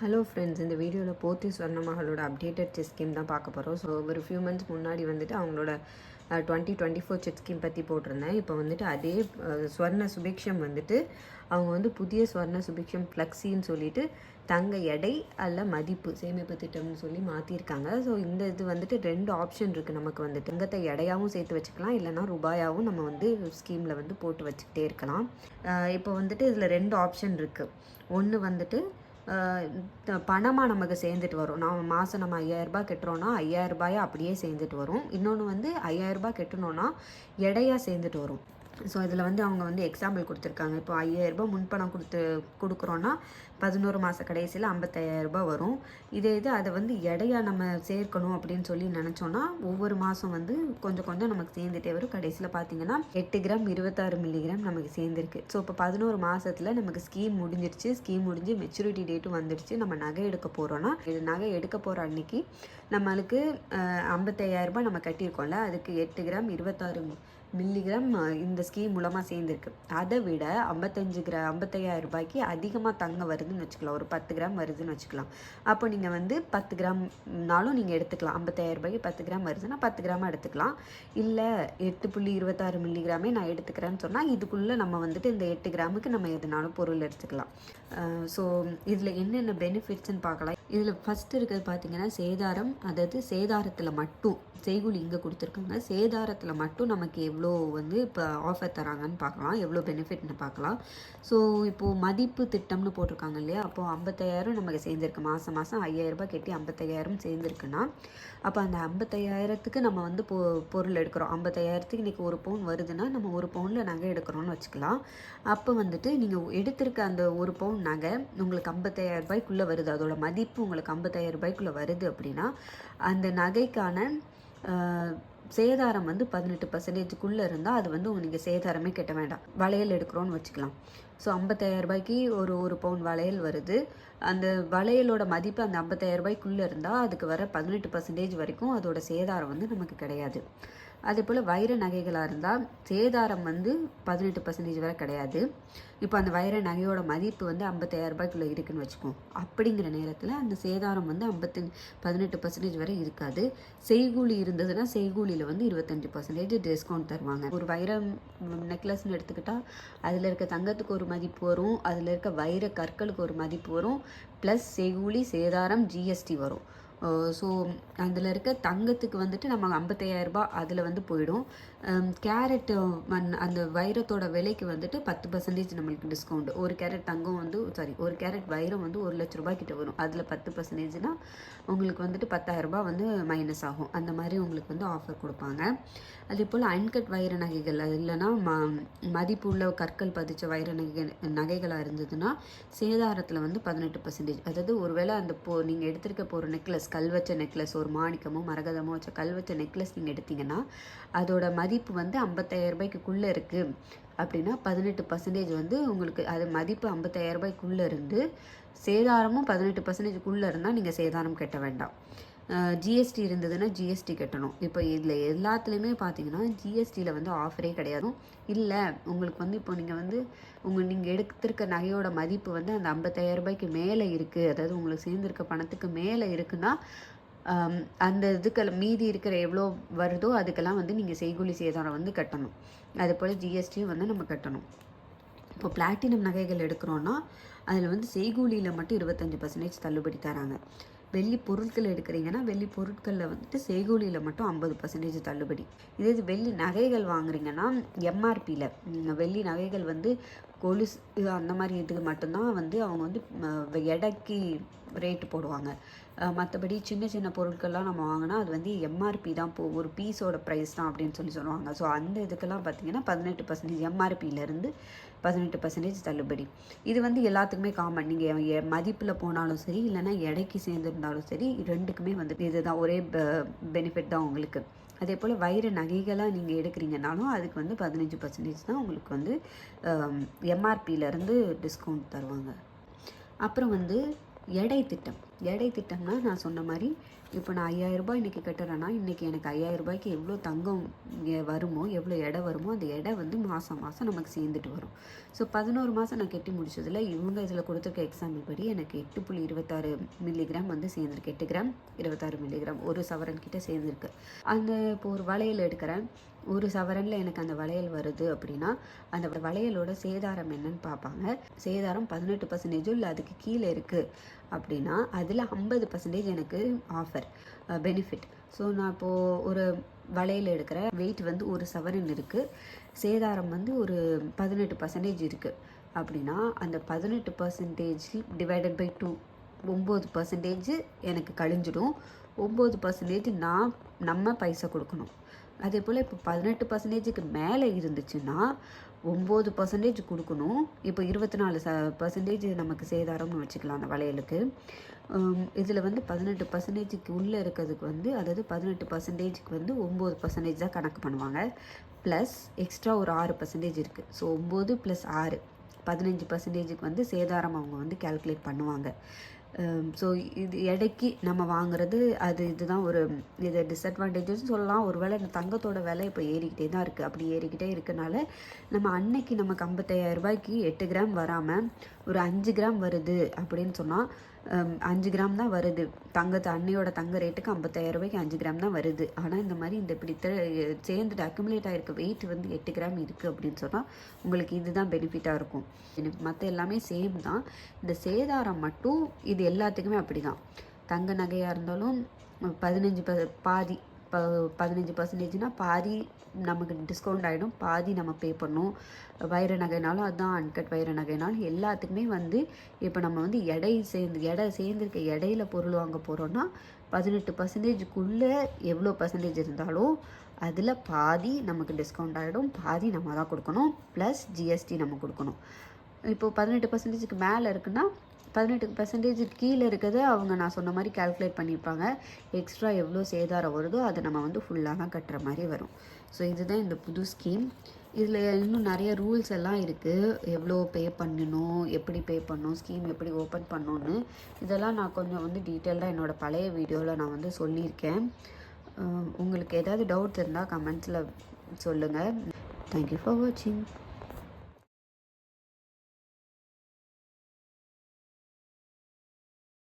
Hello friends இந்த வீடியோவில் போத்தி சொர்ண மகளோட அப்டேட்டட் செஸ் ஸ்கீம் தான் பார்க்க போகிறோம் ஸோ ஒரு ஃபியூ மந்த்ஸ் முன்னாடி வந்துட்டு அவங்களோட twenty twenty four set scheme பற்றி போட்டிருந்தேன். இப்போ வந்துட்டு அதே ஸ்வர்ண சுபிக்ஷம் வந்துட்டு அவங்க வந்து புதிய ஸ்வர்ண சுபிக்ஷம் ஃப்ளக்ஸின்னு சொல்லிட்டு தங்க எடை அல்ல மதிப்பு சேமிப்பு திட்டம்னு சொல்லி மாற்றிருக்காங்க ஸோ இந்த இது வந்துட்டு ரெண்டு ஆப்ஷன் இருக்குது நமக்கு வந்துட்டு. தங்கத்தை எடையாகவும் சேர்த்து வச்சுக்கலாம் இல்லைனா ரூபாயாகவும் நம்ம வந்து ஸ்கீமில் வந்து போட்டு வச்சுக்கிட்டே இருக்கலாம். இப்போ வந்துட்டு இதில் ரெண்டு ஆப்ஷன் இருக்குது ஒன்று வந்துட்டு பணமாக நமக்கு சேர்ந்துட்டு வரும். நாம் மாதம் நம்ம ஐயாயிரரூபா கட்டுறோன்னா ஐயாயிரரூபாயை அப்படியே சேர்ந்துட்டு வரும். இன்னொன்று வந்து ஐயாயிரரூபா கட்டணுன்னா எடையாக சேர்ந்துட்டு வரும். ஸோ இதில் வந்து அவங்க வந்து எக்ஸாம்பிள் கொடுத்துருக்காங்க. இப்போ ஐயாயிரரூபா முன்பணம் கொடுத்து கொடுக்குறோன்னா பதினோரு மாத கடைசியில் ஐம்பத்தாயிரரூபா வரும். இதே இது அதை வந்து எடையாக நம்ம சேர்க்கணும் அப்படின்னு சொல்லி நினச்சோன்னா ஒவ்வொரு மாதம் வந்து கொஞ்சம் கொஞ்சம் நமக்கு சேர்ந்துட்டே வரும். கடைசியில் பார்த்தீங்கன்னா எட்டு கிராம் இருபத்தாறு மில்லிகிராம் நமக்கு சேர்ந்துருக்கு. ஸோ இப்போ பதினோரு மாதத்தில் நமக்கு ஸ்கீம் முடிஞ்சிருச்சு. ஸ்கீம் முடிஞ்சு மெச்சூரிட்டி டேட்டும் வந்துடுச்சு. நம்ம நகை எடுக்க போகிறோன்னா இது நகை எடுக்க போகிற அன்னைக்கு நம்மளுக்கு ஐம்பத்தையாயிரரூபா நம்ம கட்டியிருக்கோம்ல அதுக்கு எட்டு கிராம் இருபத்தாறு மில்லிகிராம் இந்த ஸ்கீம் மூலமாக சேர்ந்துருக்கு. அதை விட ஐம்பத்தஞ்சு கிரா ஐம்பத்தையாயிரம் ரூபாய்க்கு அதிகமாக தங்க வருதுன்னு வச்சுக்கலாம். ஒரு பத்து கிராம் வருதுன்னு வச்சுக்கலாம். அப்போ நீங்கள் வந்து பத்து கிராம்னாலும் நீங்கள் எடுத்துக்கலாம். ஐம்பத்தாயிரம் ரூபாய்க்கு பத்து கிராம் வருதுன்னா பத்து கிராமாக எடுத்துக்கலாம். இல்லை எட்டு புள்ளி இருபத்தாறு மில்லிகிராமே நான் எடுத்துக்கிறேன்னு சொன்னால் இதுக்குள்ளே நம்ம வந்துட்டு இந்த எட்டு கிராமுக்கு நம்ம எதுனாலும் பொருள் எடுத்துக்கலாம். ஸோ இதில் என்னென்ன பெனிஃபிட்ஸ்னு பார்க்கலாம். இதில் ஃபஸ்ட்டு இருக்கிறது பார்த்தீங்கன்னா சேதாரம். அதாவது சேதாரத்தில் மட்டும் செய்கூலி இங்கே கொடுத்துருக்காங்க. சேதாரத்தில் மட்டும் நமக்கு எவ்வளோ வந்து இப்போ ஆஃபர் தராங்கன்னு பார்க்கலாம். எவ்வளோ பெனிஃபிட்னு பார்க்கலாம். ஸோ இப்போது மதிப்பு திட்டம்னு போட்டிருக்காங்க இல்லையா? அப்போது ஐம்பத்தையாயிரம் நமக்கு சேர்ந்துருக்கு. மாதம் மாதம் ஐயாயிரரூபா கட்டி ஐம்பத்தையாயிரம் சேர்ந்துருக்குன்னா அப்போ அந்த ஐம்பத்தையாயிரத்துக்கு நம்ம வந்து பொ பொருள் எடுக்கிறோம். ஐம்பத்தையாயிரத்துக்கு இன்றைக்கி ஒரு பவுன் வருதுன்னா நம்ம ஒரு பவுனில் நகை எடுக்கிறோம்னு வச்சுக்கலாம். அப்போ வந்துட்டு நீங்கள் எடுத்திருக்க அந்த ஒரு பவுன் நகை உங்களுக்கு ஐம்பத்தாயிரம் ரூபாய்க்குள்ளே வருது. அதோட மதிப்பு உங்களுக்கு ஐம்பத்தாயிரம் ரூபாய்க்குள்ளே வருது அப்படின்னா அந்த நகைக்கான சேதாரம் வந்து பதினெட்டு பர்சன்டேஜுக்குள்ளே இருந்தால் அது வந்து நீங்கள் சேதாரமே கட்ட வேண்டாம். வளையல் எடுக்கிறோன்னு வச்சுக்கலாம். ஸோ ஐம்பத்தாயிரரூபாய்க்கு ஒரு ஒரு பவுன் வளையல் வருது. அந்த வளையலோட மதிப்பு அந்த ஐம்பத்தாயிரம் ரூபாய்க்குள்ளே இருந்தால் அதுக்கு வர பதினெட்டு பர்சன்டேஜ் வரைக்கும் அதோட சேதாரம் வந்து நமக்கு கிடையாது. அதே போல் வைர நகைகளாக இருந்தால் சேதாரம் வந்து பதினெட்டு பர்சன்டேஜ் வரை கிடையாது. இப்போ அந்த வைர நகையோட மதிப்பு வந்து ஐம்பத்தாயிரம் ரூபாய்க்குள்ளே இருக்குன்னு வச்சுக்கோம் அப்படிங்கிற நேரத்தில் அந்த சேதாரம் வந்து ஐம்பத்தி பதினெட்டு பர்சன்டேஜ் வரை இருக்காது. செய்கூலி இருந்ததுன்னா செய்கூலியில் வந்து இருபத்தஞ்சி பர்சன்டேஜ் டிஸ்கவுண்ட் தருவாங்க. ஒரு வைரம் நெக்லஸ்னு எடுத்துக்கிட்டால் அதில் இருக்க தங்கத்துக்கு ஒரு மதிப்பு வரும். அதில் இருக்க வைர கற்களுக்கு ஒரு மதிப்பு வரும். ப்ளஸ் செகுலி சேதாரம் ஜிஎஸ்டி வரும். ஸோ அதில் இருக்க தங்கத்துக்கு வந்துட்டு நம்ம 55000 ரூபாய் அதில் வந்து போயிடும். கேரட் அந்த வைரத்தோட விலைக்கு வந்துட்டு பத்து பர்சன்டேஜ் நம்மளுக்கு டிஸ்கவுண்ட் ஒரு கேரட் தங்கம் வந்து சாரி ஒரு கேரட் வைரம் வந்து ஒரு லட்ச ரூபாய் கிட்ட வரும். அதில் பத்து பர்சன்டேஜ்னால் உங்களுக்கு வந்துட்டு பத்தாயிரரூபா வந்து மைனஸ் ஆகும். அந்த மாதிரி உங்களுக்கு வந்து ஆஃபர் கொடுப்பாங்க. அதே போல் அன்கட் வைர நகைகள் அது இல்லைன்னா ம மதிப்பு உள்ள கற்கள் பதிச்ச வைர நகை நகைகளாக இருந்ததுன்னா சேதாரத்தில் வந்து பதினெட்டு பர்சன்டேஜ் அதாவது ஒருவேளை அந்த போ நீங்கள் எடுத்திருக்க போகிற நெக்லஸ் கல் வச்ச நெக்லஸ் ஒரு மாணிக்கமோ மரகதமோ வச்ச கல் வச்ச நெக்லஸ் நீங்கள் எடுத்தீங்கன்னா அதோட மதிப்பு வந்து ஐம்பத்தாயிரம் ரூபாய்க்குள்ளே இருக்குது அப்படின்னா பதினெட்டு பர்சன்டேஜ் வந்து உங்களுக்கு அது மதிப்பு ஐம்பத்தாயிரம் ரூபாய்க்குள்ளே இருந்து சேதாரமும் பதினெட்டு பர்சன்டேஜ்க்குள்ளே இருந்தால் நீங்கள் சேதாரம் கட்ட வேண்டாம். ஜிஎஸ்டி இருந்ததுன்னா ஜிஎஸ்டி கட்டணும். இப்போ இதில் எல்லாத்துலேயுமே பார்த்தீங்கன்னா ஜிஎஸ்டியில் வந்து ஆஃபரே கிடையாது. இல்லை உங்களுக்கு வந்து இப்போ நீங்கள் வந்து உங்கள் நீங்கள் எடுத்திருக்க நகையோட மதிப்பு வந்து அந்த 55000 ரூபாய்க்கு மேலே இருக்குது அதாவது உங்களுக்கு சேர்ந்துருக்க பணத்துக்கு மேலே இருக்குன்னா அந்த இதுக்கெல்லாம் மீதி இருக்கிற எவ்வளோ வருதோ அதுக்கெல்லாம் வந்து நீங்கள் செய்கூலி சேதாரம் வந்து கட்டணும். அதுபோல் ஜிஎஸ்டியும் வந்து நம்ம கட்டணும். இப்போ பிளாட்டினம் நகைகள் எடுக்கிறோன்னா அதில் வந்து செய்கூலியில் மட்டும் இருபத்தஞ்சி பர்சன்டேஜ் தள்ளுபடி தராங்க. வெள்ளி பொருட்கள் எடுக்கிறீங்கன்னா வெள்ளி பொருட்களில் வந்துட்டு செய்கூலியில் மட்டும் ஐம்பது பர்சன்டேஜ் தள்ளுபடி. இதே இது வெள்ளி நகைகள் வாங்குறீங்கன்னா எம்ஆர்பியில் வெள்ளி நகைகள் வந்து கொலுசு அந்த மாதிரி இதுக்கு மட்டும்தான் வந்து அவங்க வந்து எடைக்கு ரேட்டு போடுவாங்க. மற்றபடி சின்ன சின்ன பொருட்கள்லாம் நம்ம வாங்கினா அது வந்து எம்ஆர்பி தான். போ ஒரு பீஸோட ப்ரைஸ் தான் அப்படின்னு சொல்லி சொல்லுவாங்க. ஸோ அந்த இதுக்கெல்லாம் பார்த்தீங்கன்னா பதினெட்டு பர்சன்டேஜ் எம்ஆர்பியிலேருந்து பதினெட்டு பர்சன்டேஜ் தள்ளுபடி. இது வந்து எல்லாத்துக்குமே காமன் நீங்கள் மதிப்பில் போனாலும் சரி இல்லைன்னா எடைக்கு சேர்ந்துருந்தாலும் சரி ரெண்டுக்குமே வந்து இதுதான். ஒரே பெனிஃபிட் தான் உங்களுக்கு. அதே போல் வைர நகைகளாக நீங்கள் எடுக்கிறீங்கனாலும் அதுக்கு வந்து பதினஞ்சு பர்சன்டேஜ் தான் உங்களுக்கு வந்து எம்ஆர்பியிலேருந்து டிஸ்கவுண்ட் தருவாங்க. அப்புறம் வந்து எடை திட்டம். எடை திட்டம்னா நான் சொன்ன மாதிரி இப்போ நான் ஐயாயிரம் ரூபாய் இன்றைக்கி கட்டுறேன்னா இன்றைக்கி எனக்கு ஐயாயிரம் ரூபாய்க்கு எவ்வளோ தங்கம் வருமோ எவ்வளோ எடை வருமோ அந்த எடை வந்து மாதம் மாதம் நமக்கு சேர்ந்துட்டு வரும். ஸோ பதினோரு மாதம் நான் கட்டி முடிச்சதில் இவங்க இதில் கொடுத்துருக்க எக்ஸாம்பிள் படி எனக்கு எட்டு புள்ளி இருபத்தாறு மில்லிகிராம் வந்து சேர்ந்துருக்கு. எட்டு கிராம் இருபத்தாறு மில்லிகிராம் ஒரு சவரன் கிட்டே சேர்ந்துருக்கு. அந்த இப்போ ஒரு வளையல் எடுக்கிறேன். ஒரு சவரனில் எனக்கு அந்த வளையல் வருது அப்படின்னா அந்த வளையலோட சேதாரம் என்னன்னு பார்ப்பாங்க. சேதாரம் பதினெட்டு பர்சன்டேஜோ இல்லை அதுக்கு கீழே இருக்குது அப்படின்னா அதில் ஐம்பது பர்சன்டேஜ் எனக்கு ஆஃபர் பெனிஃபிட் ஸோ நான் இப்போது ஒரு வலையில் எடுக்கிற வெயிட் வந்து ஒரு சவரன் இருக்குது சேதாரம் வந்து ஒரு பதினெட்டு பர்சன்டேஜ் இருக்குது அப்படின்னா அந்த பதினெட்டு பர்சன்டேஜ் டிவைடட் பை டூ ஒம்பது பர்சன்டேஜ் எனக்கு கழிஞ்சிடும். ஒம்பது பர்சன்டேஜ் நான் நம்ம பைசா கொடுக்கணும். அதே போல் இப்போ பதினெட்டு பர்சன்டேஜுக்கு மேலே இருந்துச்சுன்னா ஒம்பது பர்சன்டேஜ் கொடுக்கணும். இப்போ இருபத்தி நாலு ச பர்சன்டேஜ் நமக்கு சேதாரம்னு வச்சுக்கலாம் அந்த வளையலுக்கு. இதில் வந்து பதினெட்டு பர்சன்டேஜுக்கு உள்ளே இருக்கிறதுக்கு வந்து அதாவது பதினெட்டு பர்சன்டேஜுக்கு வந்து ஒம்பது பர்சன்டேஜ் தான் கணக்கு பண்ணுவாங்க. ப்ளஸ் எக்ஸ்ட்ரா ஒரு ஆறு பர்சன்டேஜ் இருக்குது ஸோ ஒம்பது ப்ளஸ் ஆறு பதினஞ்சு பர்சன்டேஜுக்கு வந்து சேதாரம் அவங்க வந்து கால்குலேட் பண்ணுவாங்க. Um, ஸோ இது எடைக்கு நம்ம வாங்குறது அது இதுதான் ஒரு இது டிஸ்அட்வான்டேஜஸ்னு சொல்லலாம். ஒருவேளை இந்த தங்கத்தோட விலை இப்போ ஏறிக்கிட்டே தான் இருக்குது அப்படி ஏறிக்கிட்டே இருக்கனால நம்ம அன்னைக்கு நமக்கு ஐம்பத்தாயிரம் ரூபாய்க்கு எட்டு கிராம் வராமல் ஒரு அஞ்சு கிராம் வருது அப்படின்னு சொன்னால் அஞ்சு கிராம் தான் வருது. தங்கத்தை அன்னையோட தங்க ரேட்டுக்கு ஐம்பத்தாயிரம் ரூபாய்க்கு அஞ்சு கிராம் தான் வருது. ஆனால் இந்த மாதிரி இந்த இப்படி த- சேர்ந்துட்டு அக்யூமுலேட் ஆகிருக்க வெயிட் வந்து எட்டு கிராம் இருக்குது அப்படின்னு சொன்னால் உங்களுக்கு இதுதான் பெனிஃபிட்டாக இருக்கும். மற்ற எல்லாமே சேம் தான். இந்த சேதாரம் மட்டும் இது எல்லாத்துக்குமே அப்படி தான் தங்க நகையாக இருந்தாலும் பதினஞ்சு ப பாதி இப்போ பதினஞ்சு பர்சன்டேஜ்னால் பாதி நமக்கு டிஸ்கவுண்ட் ஆகிடும் பாதி நம்ம பே பண்ணணும் வைர நகைனாலும் அதுதான் அன்கட் வைர நகைனாலும் எல்லாத்துக்குமே வந்து இப்போ நம்ம வந்து எடை சேர்ந்து எடை சேர்ந்துருக்க இடையில பொருள் வாங்க போகிறோன்னா பதினெட்டு பர்சன்டேஜுக்குள்ளே எவ்வளோ பர்சன்டேஜ் இருந்தாலும் அதில் பாதி நமக்கு டிஸ்கவுண்ட் ஆகிடும் பாதி நம்ம தான் கொடுக்கணும். ப்ளஸ் ஜிஎஸ்டி நம்ம கொடுக்கணும். இப்போது பதினெட்டு பர்சன்டேஜுக்கு மேலே இருக்குன்னா பதினெட்டு பர்சன்டேஜ் கீழே இருக்கிறது அவங்க நான் சொன்ன மாதிரி கால்குலேட் பண்ணியிருப்பாங்க. எக்ஸ்ட்ரா எவ்வளோ சேதாரம் வருதோ அதை நம்ம வந்து ஃபுல்லாக தான் கட்டுற மாதிரி வரும். ஸோ இதுதான் இந்த புது ஸ்கீம் இதில் இன்னும் நிறைய ரூல்ஸ் எல்லாம் இருக்குது எவ்வளோ பே பண்ணணும் எப்படி பே பண்ணணும் ஸ்கீம் எப்படி ஓப்பன் பண்ணணும்னு. இதெல்லாம் நான் கொஞ்சம் வந்து டீட்டெயிலாக என்னோடய பழைய வீடியோவில் நான் வந்து சொல்லியிருக்கேன். உங்களுக்கு ஏதாவது டவுட் இருந்தால் கமெண்ட்ஸில் சொல்லுங்கள் தேங்க்யூ ஃபார் வாட்சிங்